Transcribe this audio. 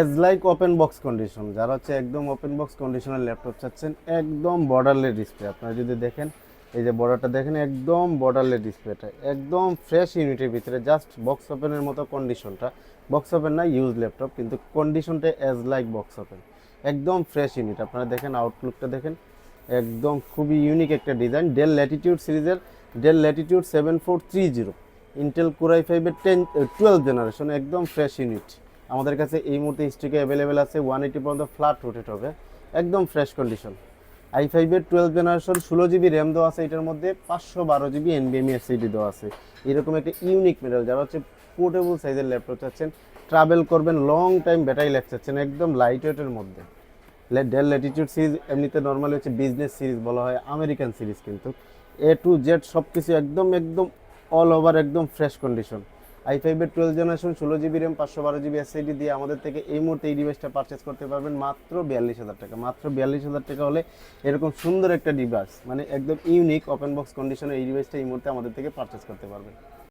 As like open box condition যারা হচ্ছে একদম ওপেন বক্স কন্ডিশনের ল্যাপটপ চাচ্ছেন, একদম বর্ডারলেস ডিসপ্লে আপনারা যদি দেখেন, এই যে বর্ডারটা দেখেন, একদম বর্ডারলেস ডিসপ্লেটা একদম ফ্রেশ ইউনিটের ভিতরে জাস্ট বক্স ওপেনের মতো কন্ডিশনটা বক্স ওপেন না ইউজ ল্যাপটপ কিন্তু কন্ডিশনটা এজ লাইক বক্স ওপেন একদম ফ্রেশ ইউনিট আপনারা দেখেন আউটলুকটা দেখেন, একদম খুবই ইউনিক একটা ডিজাইন ডেল ল্যাটিটিউড সিরিজের Dell Latitude seven four three zero Intel core i ফাইভের টেন টুয়েলভ জেনারেশন একদম ফ্রেশ ইউনিট আমাদের কাছে এই মুহূর্তে স্টিকে অ্যাভেলেবেল আছে ওয়ান এইটি পর্যন্ত ফ্ল্যাট রোটেট হবে। একদম ফ্রেশ কন্ডিশন আই ফাইভের টুয়েলভ জেনারেশন ষোলো জিবি র্যাম দেওয়া আছে, এটার মধ্যে পাঁচশো বারো জিবি এনবিএমই এসিডি দেওয়া আছে। এরকম একটা ইউনিক মডেল যারা হচ্ছে পোর্টেবল সাইজের ল্যাপটপ চাচ্ছেন ট্রাভেল করবেন লং টাইম ব্যাটারি লাইফ চাচ্ছেন, একদম লাইট ওয়েটের মধ্যে। ডেল ল্যাটিটিউড সিরিজ এমনিতে নর্মালি হচ্ছে বিজনেস সিরিজ বলা হয় আমেরিকান সিরিজ কিন্তু। এ টু জেড সব কিছু একদম একদম অল ওভার একদম ফ্রেশ কন্ডিশন আই ফাইভের টুয়েলভ জেনারেশন ষোলো জিবি র্যাম পাঁচশো বারো জিবি এসআইডি দিয়ে আমাদের থেকে এই মুহূর্তে এই ডিভাইসটা পারচেস করতে পারবেন মাত্র বিয়াল্লিশ হাজার টাকা। মাত্র বিয়াল্লিশ হাজার টাকা হলে এরকম সুন্দর একটা ডিভাইস মানে একদম ইউনিক ওপেন বক্স কন্ডিশনে এই ডিভাইসটা এই মুহূর্তে আমাদের থেকে পারচেস করতে পারবেন।